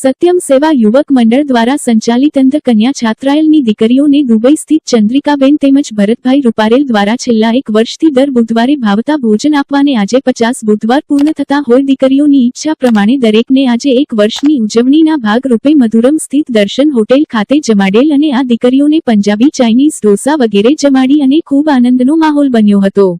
સત્યમ સેવા યુવક મંડળ દ્વારા સંચાલિત અંધ કન્યા છાત્રાયલની દીકરીઓને દુબઈ સ્થિત ચંદ્રિકાબેન તેમજ ભરતભાઈ રૂપારેલ દ્વારા છેલ્લા એક વર્ષથી દર બુધવારે ભાવતા ભોજન આપવાને આજે પચાસ બુધવાર પૂર્ણ થતા હોય દીકરીઓની ઈચ્છા પ્રમાણે દરેકને આજે એક વર્ષની ઉજવણીના ભાગરૂપે મધુરમ સ્થિત દર્શન હોટેલ ખાતે જમાડેલ અને આ દીકરીઓને પંજાબી ચાઇનીઝ ઢોસા વગેરે જમાડી અને ખૂબ આનંદનો માહોલ બન્યો હતો.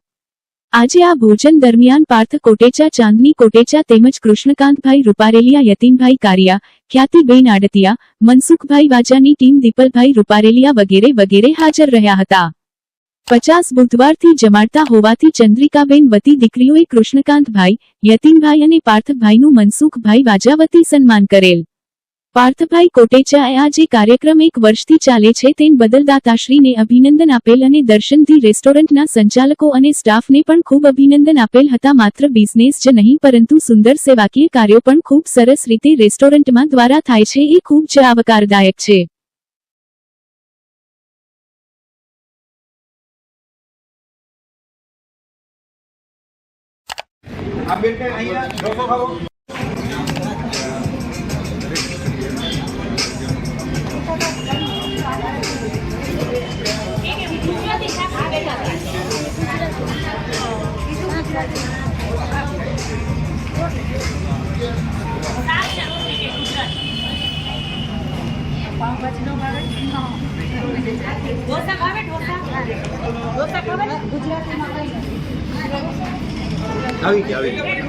આજે આ ભોજન દરમિયાન પાર્થ કોટેચા, ચાંદની કોટેચા તેમજ કૃષ્ણકાંતભાઈ રૂપારેલિયા, યતીનભાઈ કારિયા, ખ્યાતિબેન આડતિયા, મનસુખભાઈ વાજાની ટીમ દીપલભાઈ રૂપારેલિયા વગેરે વગેરે હાજર રહ્યા હતા. પચાસ બુધવારથી જમાડતા હોવાથી ચંદ્રિકાબેન વતી દીકરીઓએ કૃષ્ણકાંતભાઈ, યતીનભાઈ અને પાર્થભાઈનું મનસુખભાઈ વાજા વતી સન્માન કરેલ. પાર્થભાઈ કોટેચાએ આ જે કાર્યક્રમ એક વર્ષથી ચાલે છે તેન બદલ દાતાશ્રીને અભિનંદન આપેલ અને દર્શનથી રેસ્ટોરન્ટના સંચાલકો અને સ્ટાફને પણ ખૂબ અભિનંદન આપેલ હતા. માત્ર બિઝનેસ જ નહીં, પરંતુ સુંદર સેવાકીય કાર્યો પણ ખૂબ સરસ રીતે રેસ્ટોરન્ટમાં દ્વારા થાય છે. એ ખૂબ જ આવકારદાયક છે. આ બેટા અહીંયા આવી ગયા આવી ગયા.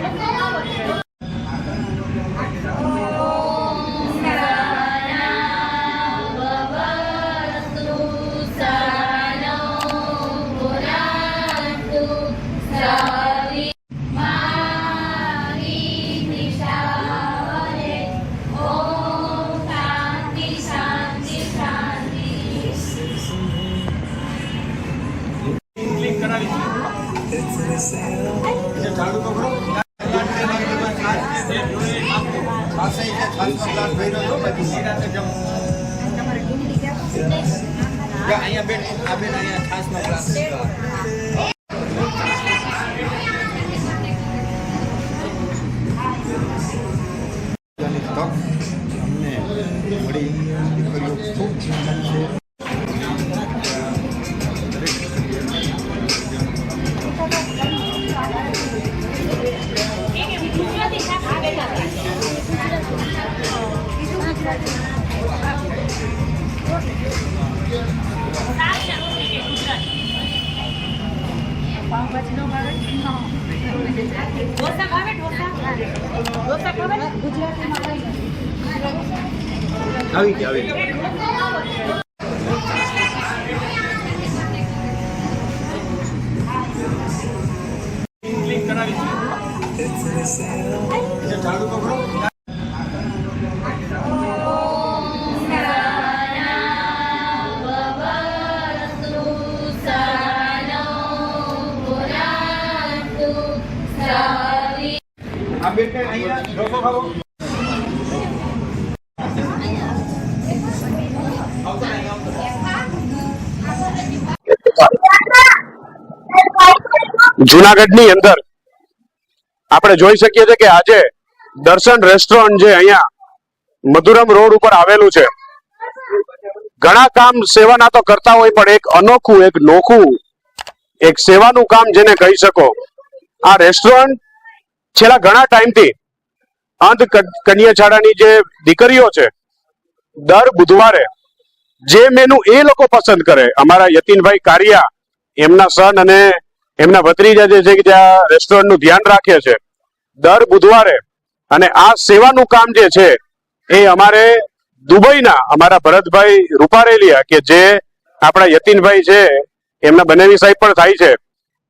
અહીંયા છાસનો ગ્લાસ તક અમને મળી દીકરીઓ ખૂબ શિક્ષણ છે ગુજરાતી આવી ગયા આવી ગયા ક્લિક કરાવી છે ચાલુ તો ખરો આ બેનને અહીંયા ઢોસો ખાવો જુનાગઢની અંદર આપણે જોઈ શકીએ છીએ કે આજે દર્શન રેસ્ટોરન્ટ જે અહીંયા મધુરમ રોડ ઉપર આવેલું છે. ઘણા કામ સેવાના તો કરતા હોય, પણ એક અનોખું, એક નોખું, એક સેવાનું કામ જેને કહી શકો. આ રેસ્ટોરન્ટ છેલ્લા ઘણા ટાઈમથી અંધ કન્યાછાડાની જે દીકરીઓ છે, દર બુધવારે જે મેનુ એ લોકો પસંદ કરે. અમારા યતીનભાઈ કારિયા, એમના સન અને એમના ભત્રીજા જે છે કે ત્યાં રેસ્ટોરન્ટનું ધ્યાન રાખે છે, દર બુધવારે અને આ સેવાનું કામ જે છે એ અમારે દુબઈના અમારા ભરતભાઈ રૂપારેલિયા કે જે આપણા યતીનભાઈ છે, એમના બનેવી સાહેબ પણ થાય છે.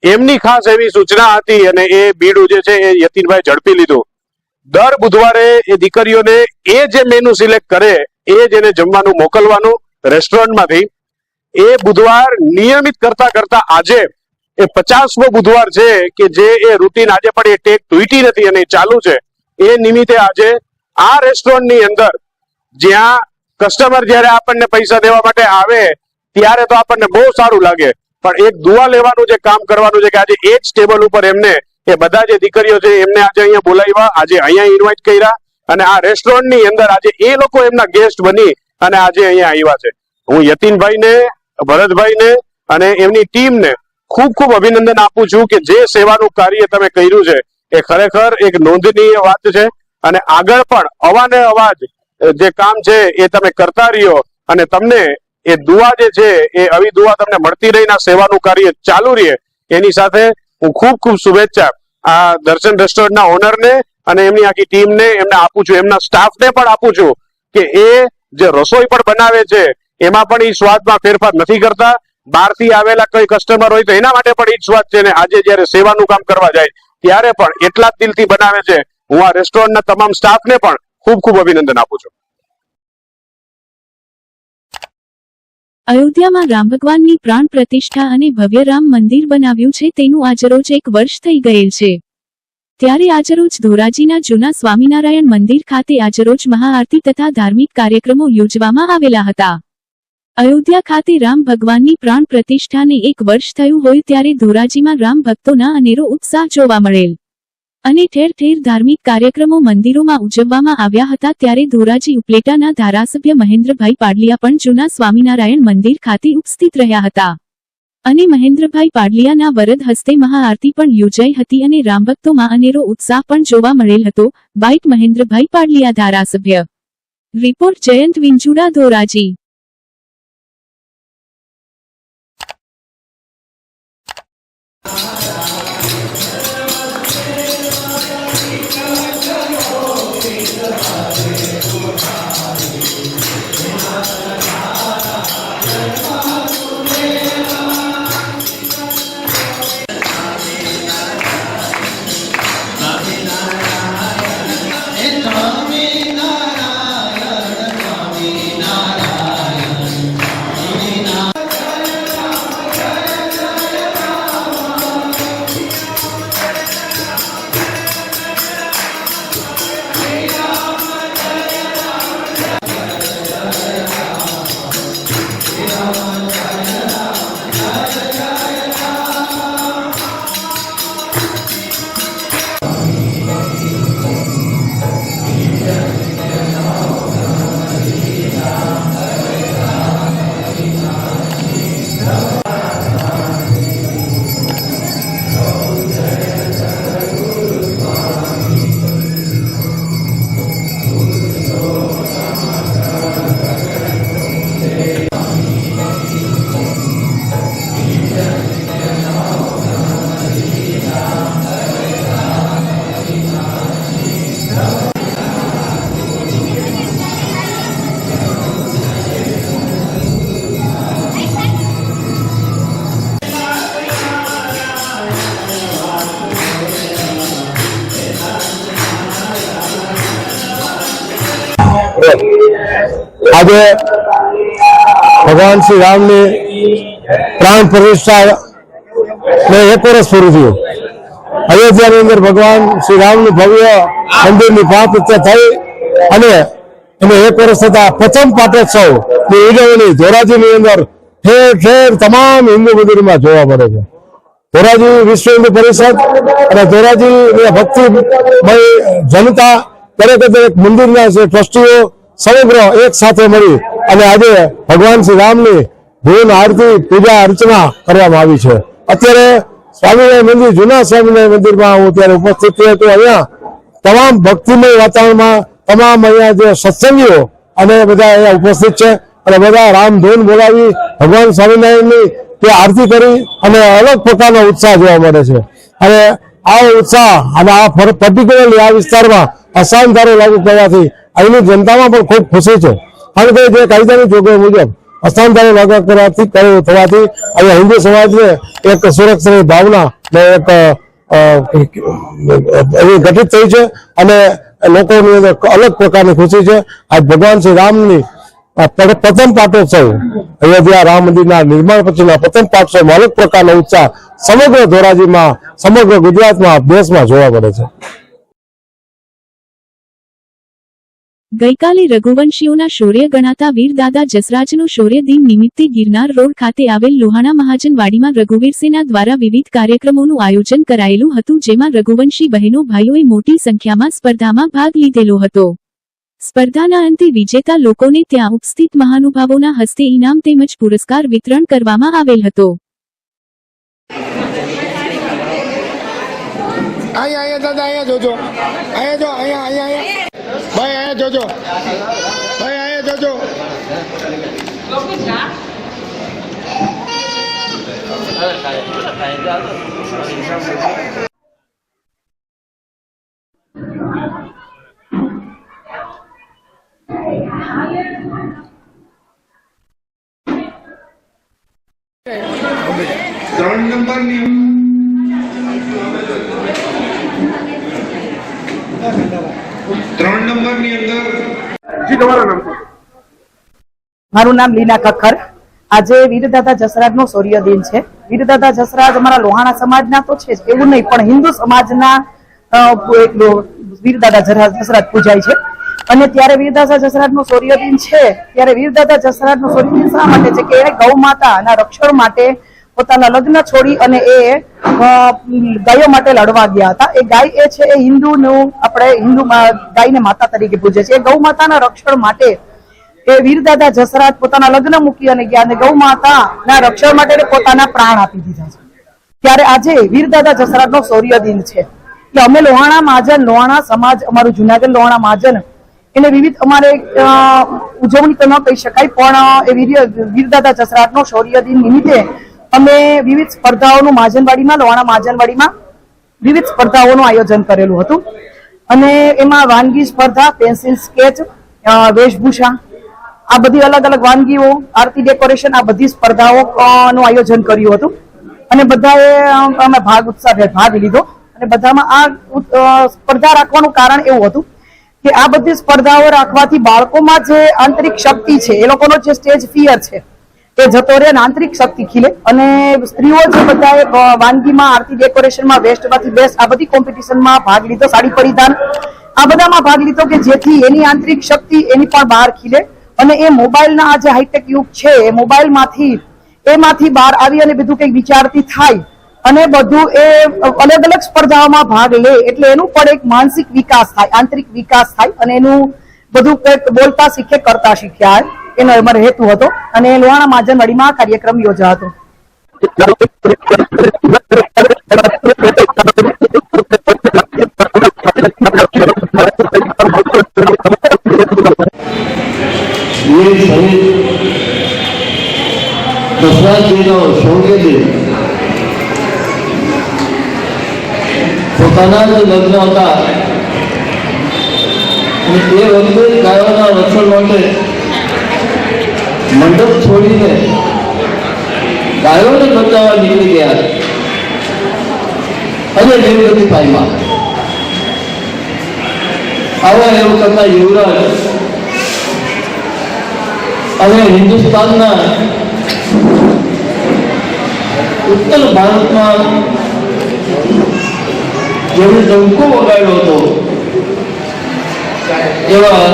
એમની ખાસ એવી સૂચના હતી અને એ બીડું જે છે એ યતીનભાઈ ઝડપી લીધું. દર બુધવારે એ દીકરીઓને એ જે મેનુ સિલેક્ટ કરે એ જ એને જમવાનું મોકલવાનું રેસ્ટોરન્ટમાંથી એ બુધવાર નિયમિત કરતા કરતા આજે એ પચાસમો બુધવાર છે કે જે એ રૂટીન આજે પણ એ ટેક તૂટી નથી અને ચાલુ છે. એ નિમિત્તે આજે આ રેસ્ટોરન્ટની અંદર જ્યાં કસ્ટમર જ્યારે આપણને પૈસા દેવા માટે આવે, ત્યારે તો આપણને બહુ સારું લાગે. પણ એક દુઆ લેવાનું જે કામ કરવાનું છે કે આજે એ જ ટેબલ ઉપર એમને, એ બધા જે દીકરીઓ છે, એમને આજે અહીંયા બોલાવ્યા, આજે અહીંયા ઇન્વાઇટ કર્યા અને આ રેસ્ટોરન્ટની અંદર આજે એ લોકો એમના ગેસ્ટ બની અને આજે અહીંયા આવ્યા છે. હું યતીનભાઈને, ભરતભાઈને અને એમની ટીમને ખૂબ ખૂબ અભિનંદન આપું છું કે જે સેવાનું કાર્ય તમે કર્યું છે, એ ખરેખર એક નોંધનીય વાત છે. અને આગળ પણ અવાને અવાજ જે કામ છે એ તમે કરતા રહ્યો અને તમને એ દુઆ જે છે, એ આવી દુઆ તમને મળતી રહીને સેવાનું કાર્ય ચાલુ રહે, એની સાથે હું ખૂબ ખૂબ શુભેચ્છા આ દર્શન રેસ્ટોરન્ટના ઓનરને અને એમની આખી ટીમને એમને આપું છું, એમના સ્ટાફને પણ આપું છું કે એ જે રસોઈ પણ બનાવે છે, એમાં પણ એ સ્વાદમાં ફેરફાર નથી કરતા. બહારથી આવેલા કોઈ કસ્ટમર હોય તો એના માટે પણ જ છે આજે જયારે સેવાનું કામ કરવા જાય ત્યારે પણ એટલા જ દિલથી બનાવે છે. હું આ રેસ્ટોરન્ટના તમામ સ્ટાફને પણ ખૂબ ખૂબ અભિનંદન આપું છું. અયોધ્યામાં રામ ભગવાનની પ્રાણ પ્રતિષ્ઠા અને ભવ્ય રામ મંદિર બનાવ્યું છે તેનું આજરોજ એક વર્ષ થઈ ગયેલ છે. ત્યારે આજરોજ ધોરાજીના જૂના સ્વામિનારાયણ મંદિર ખાતે આજરોજ મહાઆરતી તથા ધાર્મિક કાર્યક્રમો યોજવામાં આવેલા હતા. અયોધ્યા ખાતે રામ ભગવાનની પ્રાણ પ્રતિષ્ઠાને એક વર્ષ થયું હોય ત્યારે ધોરાજીમાં રામ ભક્તોના અનેરો ઉત્સાહ જોવા મળેલ. અને ઠેર ઠેર ધાર્મિક કાર્યક્રમો મંદિરોમાં ઉજવવામાં આવ્યા હતા ત્યારે ધોરાજી ઉપલેટાના ધારાસભ્ય મહેન્દ્રભાઈ પાડલિયા પણ જૂના સ્વામિનારાયણ મંદિર ખાતે ઉપસ્થિત રહ્યા હતા. અને મહેન્દ્રભાઈ પાડલિયાના વરદ હસ્તે મહાઆરતી પણ યોજાઈ હતી અને રામભક્તોમાં અનેરો ઉત્સાહ પણ જોવા મળેલ હતો, બાઇટ મહેન્દ્રભાઈ પાડલિયા ધારાસભ્ય. રિપોર્ટ જયંત વિંજુડા, ધોરાજી. આજે ભગવાન શ્રી રામની પ્રાણ પ્રતિષ્ઠા ને એક વર્ષ પૂરું થયું. અયોધ્યાની અંદર ભગવાન શ્રી રામનું ભવ્ય મંદિરની પ્રાણ થઈ અને એને એક વર્ષ થતા પ્રથમ પાટોત્સવની ઉજવણી ધોરાજીની અંદર ઠેર ઠેર તમામ હિન્દુ મંદિરમાં જોવા મળે છે. ધોરાજી વિશ્વ હિન્દુ પરિષદ અને ધોરાજી ભક્તિમય જનતા દરેક દરેક મંદિરના ટ્રસ્ટીઓ સમગ્ર એક સાથે મળી અને આજે ભગવાન શ્રી રામની ધૂન આરતી, પૂજા અર્ચના કરવામાં આવી છે. અત્યારે સ્વામિનારાયણ મંદિર, જૂના સ્વામિનારાયણ મંદિરમાં હું અત્યારે ઉપસ્થિત થયો હતો અહીંયા તમામ ભક્તિમય વાતાવરણમાં તમામ અહીંયા જે સત્સંગીઓ અને બધા અહીંયા ઉપસ્થિત છે અને બધા રામ ધૂન બોલાવી ભગવાન સ્વામિનારાયણની તે આરતી કરી અને અલગ પ્રકારનો ઉત્સાહ જોવા મળે છે. અને આ ઉત્સાહ અને આ પર્ટિક્યુલરલી આ વિસ્તારમાં અસાનધારો લાગુ કરવાથી અહીંની જનતામાં પણ ખૂબ ખુશી છે. કારણ કે જે કાયદાની જોગવાઈ મુજબ અસ્થાનધારો લાગુ કરવાથી થવાથી અહીંયા હિન્દુ સમાજને એક સુરક્ષાની ભાવના એક એવી ગઠિત થઈ છે અને લોકોની અંદર અલગ પ્રકારની ખુશી છે. આજ ભગવાન શ્રી રામની પ્રથમ પાટોત્સવ, અયોધ્યા રામ મંદિરના નિર્માણ પછીના પ્રથમ પાટોત્સવમાં અલગ પ્રકારનો ઉત્સાહ સમગ્ર ધોરાજીમાં, સમગ્ર ગુજરાતમાં, દેશમાં જોવા મળે છે. ગઈકાલે રઘુવંશીઓના શૌર્ય ગણાતા વીર દાદા જસરાજનો શૌર્ય દિન નિમિત્તે ગિરનાર રોડ ખાતે આવેલ લોહાણા મહાજનવાડીમાં રઘુવીર સેના દ્વારા વિવિધ કાર્યક્રમોનું આયોજન કરાયેલું હતું, જેમાં રઘુવંશી બહેનો ભાઈઓએ મોટી સંખ્યામાં સ્પર્ધામાં ભાગ લીધેલો હતો. સ્પર્ધાના અંતે વિજેતા લોકોને ત્યાં ઉપસ્થિત મહાનુભાવોના હસ્તે ઇનામ તેમજ પુરસ્કાર વિતરણ કરવામાં આવેલ હતો. આયા આયા દાદા, આયા જોજો. આયા જો અહીંયા અહીંયા અહીંયા ભાઈ અહીંયા જોજો ભાઈ અહીંયા જોજો ત્રણ નંબરની. ત્રણ નંબરની અંદર. મારું નામ લીના કક્કર. આજે વીરદાદા જસરાજ નો સૂર્ય દિન છે. વીરદાદા જસરાજ અમારા લોહાણા સમાજના તો છે એવું નહીં, પણ હિન્દુ સમાજના વીરદાદા જસરાજ પૂજાય છે. અને ત્યારે વીરદાદા જસરાજ નો સૂર્યદિન છે, ત્યારે વીરદાદા જસરાજ નો સૂર્યદિન શા માટે છે કે એણે ગૌ માતાના રક્ષણ માટે પોતાના લગ્ન છોડી અને એ ગાયો માટે લડવા ગયા હતા. એ ગાય એ છે એ હિન્દુનું, આપણે હિન્દુ ગાયને માતા તરીકે પૂજે છે. એ ગૌ માતાના રક્ષણ માટે એ વીરદાદા જસરાજ પોતાના લગ્ન મૂકી અને ગયા ગૌ માતાના રક્ષણ માટે પોતાના પ્રાણ આપી દીધા છે. ત્યારે આજે વીરદાદા જસરાજ નો શૌર્ય દિન છે. એટલે અમે લોહાણા મહાજન, લોહાણા સમાજ, અમારું જુનાગઢ લોહાણા મહાજન, એને વિવિધ અમારે ઉજવણી તો ન કહી શકાય, પણ એ વીર વીરદાદા જસરાજ નો શૌર્ય દિન નિમિત્તે અમે વિવિધ સ્પર્ધાઓનું મહાજનવાડીમાં, લોહાણા મહાજનવાડીમાં વિવિધ સ્પર્ધાઓનું આયોજન કરેલું હતું. અને એમાં વાનગી સ્પર્ધા, પેન્સિલ સ્કેચ વેશભૂષા આ બધી અલગ અલગ વાનગીઓ, આરતી ડેકોરેશન, આ બધી સ્પર્ધાઓ નું આયોજન કર્યું હતું. અને બધાએ, અમે ભાગ ઉત્સાહભેર ભાગ લીધો. અને બધામાં આ સ્પર્ધા રાખવાનું કારણ એવું હતું કે આ બધી સ્પર્ધાઓ રાખવાથી બાળકોમાં જે આંતરિક શક્તિ છે, એ લોકોનો જે સ્ટેજ ફિયર છે એ જતો રહે આંતરિક શક્તિ ખીલે. અને સ્ત્રીઓ જે બધાએ વાનગીમાં, આરતી ડેકોરેશનમાં વેસ્ટમાંથી બેસ્ટ, આ બધી કોમ્પિટિશનમાં ભાગ લીધો, સાડી પરિધાન. આ બધામાં ભાગ લીધો કે જેથી એની આંતરિક શક્તિ એની પણ બહાર ખીલે. અને એ મોબાઈલના આ જે હાઈટેક યુગ છે એ મોબાઈલમાંથી એમાંથી બહાર આવી અને બધું કંઈક વિચારતી થાય અને બધું એ અલગ અલગ સ્પર્ધાઓમાં ભાગ લે એટલે એનું પણ એક માનસિક વિકાસ થાય આંતરિક વિકાસ થાય અને એનું બધું કંઈક બોલતા શીખે કરતા શીખ્યા એનો અમારો હેતુ હતો અને લોહાણા માજનવાડીમાં કાર્યક્રમ યોજા હતો વીર શહીદ દશરથજીનો શૌર્ય પોતાના જ લગ્ન હતા. એ વખતે ગાયોના રક્ષણ માટે મંડપ છોડીને ગાયોને બચાવવા નીકળી ગયા. અને દેવગતિ પામ્યા આવા એવું કરતા યુવરાજ અને હિન્દુસ્તાનના ઉત્તર ભારતમાં જેમણે ડંકો વગાડ્યો હતો, એવા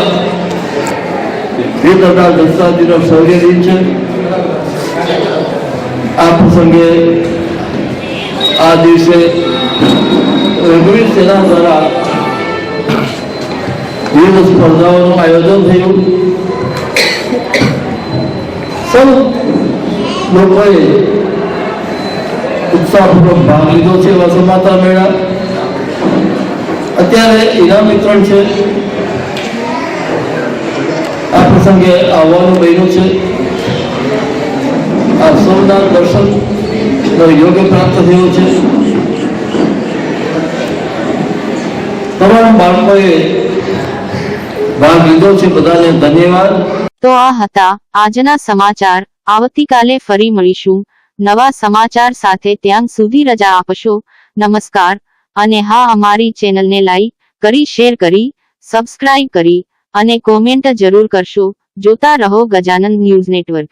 વીર દાદા દસ્તાજીનો શૌર્ય દિન છે. આ પ્રસંગે આ દિવસે રઘુવીર સેના દ્વારા વિવિધ સ્પર્ધાઓનું આયોજન થયું. સૌ લોકોએ ઉત્સાહપૂર્વક ભાગ લીધો છે એવા સમાચાર મેળા અત્યારે ઇનામ વિતરણ છે આ પ્રસંગે આવવાનું બન્યું છે આ સૌના દર્શન યોગ્ય પ્રાપ્ત થયો છે તમામ બાળકોએ ભાગ લીધો છે બધાને ધન્યવાદ તો આ હતા આજના સમાચાર. આવતીકાલે ફરી મળીશું. નવા સમાચાર સાથે ત્યાં સુધી રજા આપશો. નમસ્કાર. અને હા, અમારી ચેનલને લાઈક કરી, શેર કરી, સબસ્ક્રાઇબ કરી અને કોમેન્ટ જરૂર કરશો. જોતા રહો ગજાનંદ ન્યૂઝ નેટવર્ક.